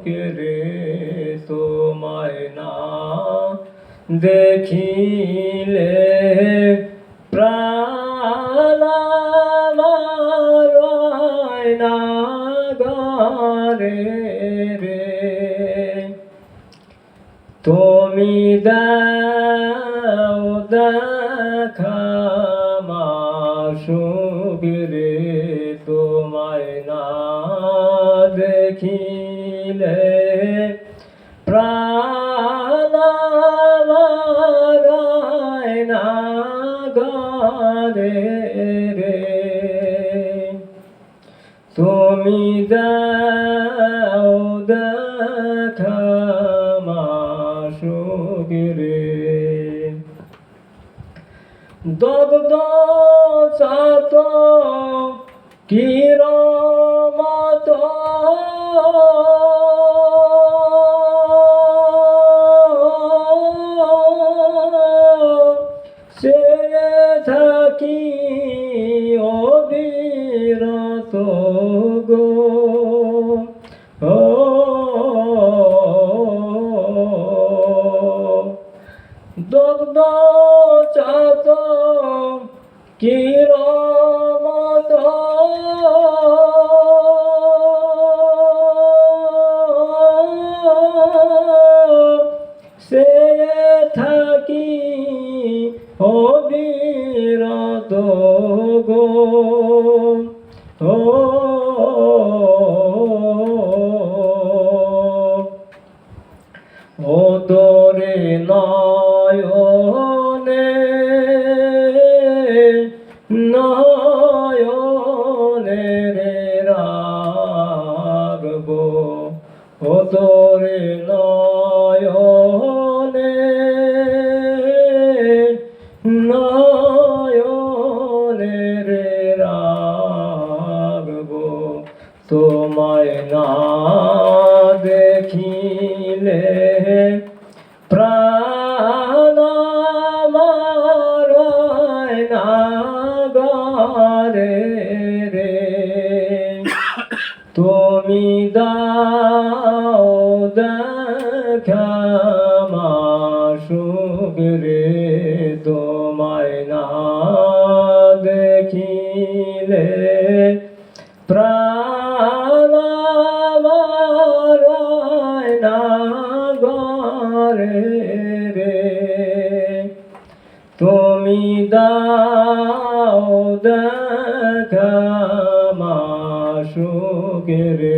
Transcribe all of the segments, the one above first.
সুখে রে তোমায় না দেখিলে গারে রে। তুমি দাও দেখা তুমি দাও দেখা চাত কিরমত কিরমত তুমি দাও দেখা মাসুগরে তোমায় না দেখিলে প্রাণ না ঘরে রে তুমি দাও দেখা মাসুকে রে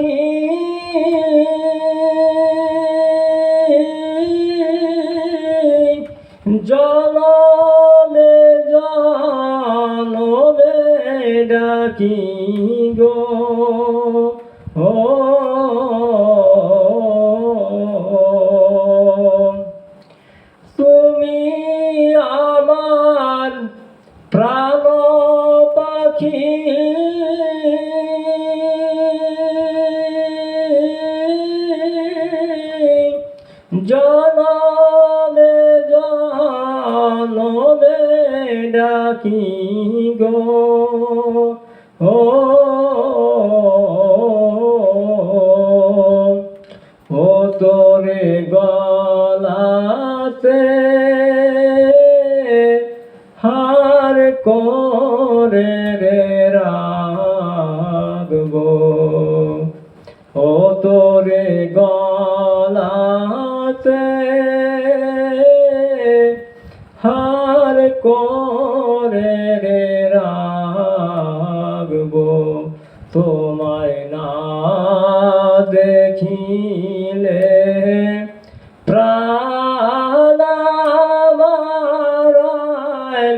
Okay. ও ও তোরে গলাতে হার করে রে রাগব ও তোরে গলাতে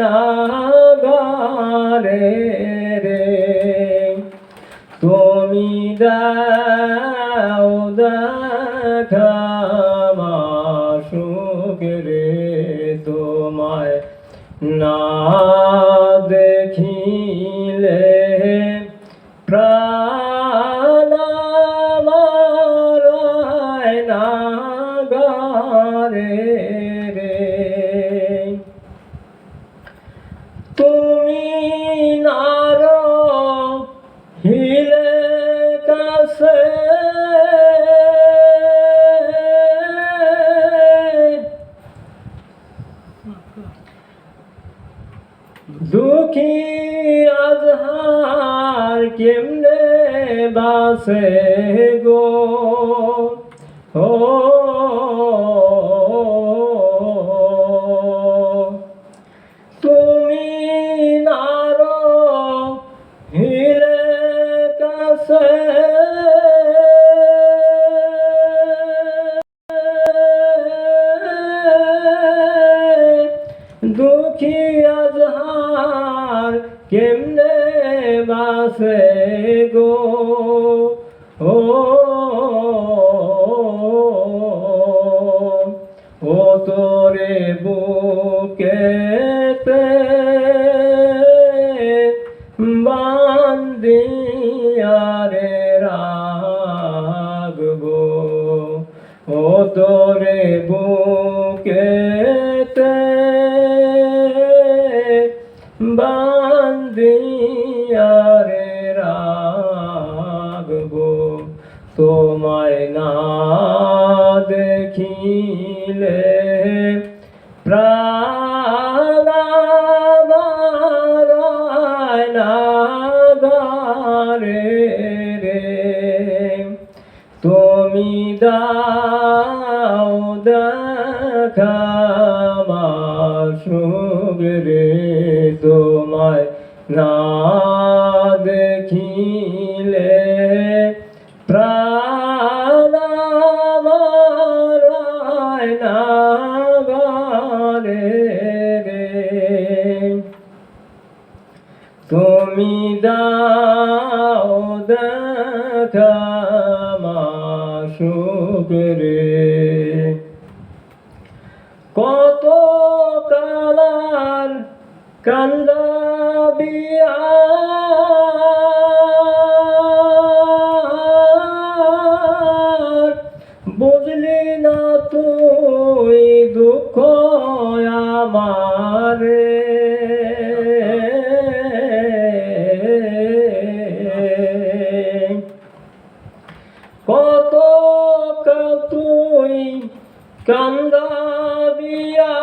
না দুঃখী আজহার কেমনে বাসে গো? গারে রে। তুমি দাও দেখা রে তোমায় না দেখা শুকরে। কত কালার কান্দাবিয়া কত তুই কান্দাবিয়া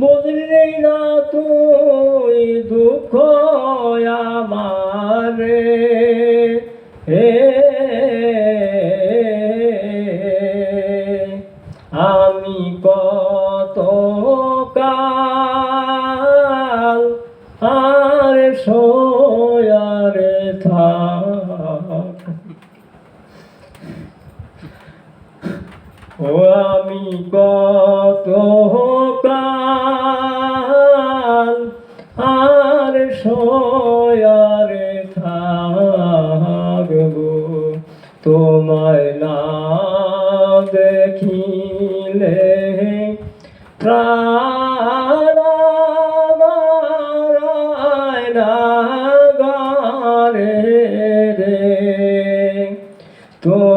বুঝলি না তুই দুঃখ আমারে। হে আমি কত কাল আর সোয়ারে থাকব। তোমায় না দেখিলে প্রাণ না গারে রে। তুমি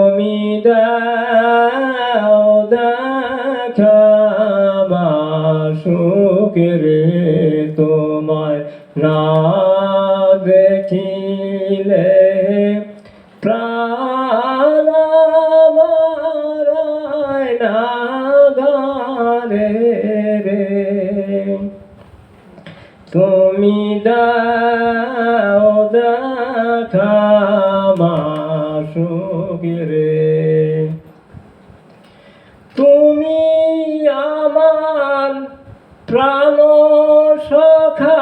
প্রাণ সখা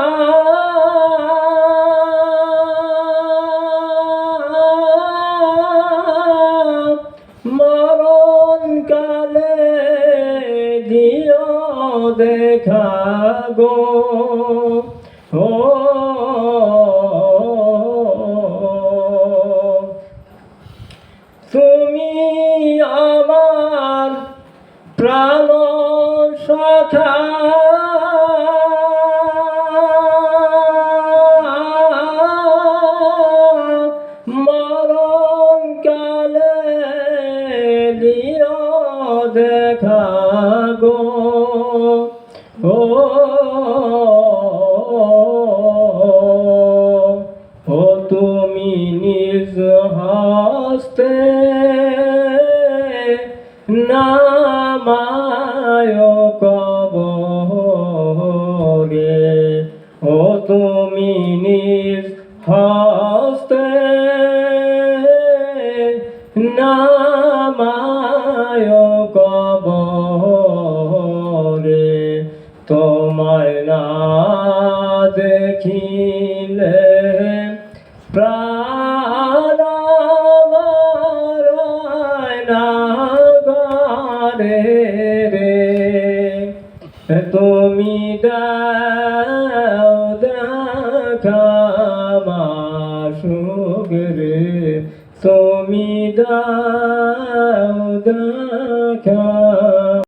দেখা গো। ও ও তুমি নিজ হস্তে নামায় কবরে। ও তুমি নিজ হস্তে দেখিলে প্রাণ রে। তুমি দাও দেখা মাসুক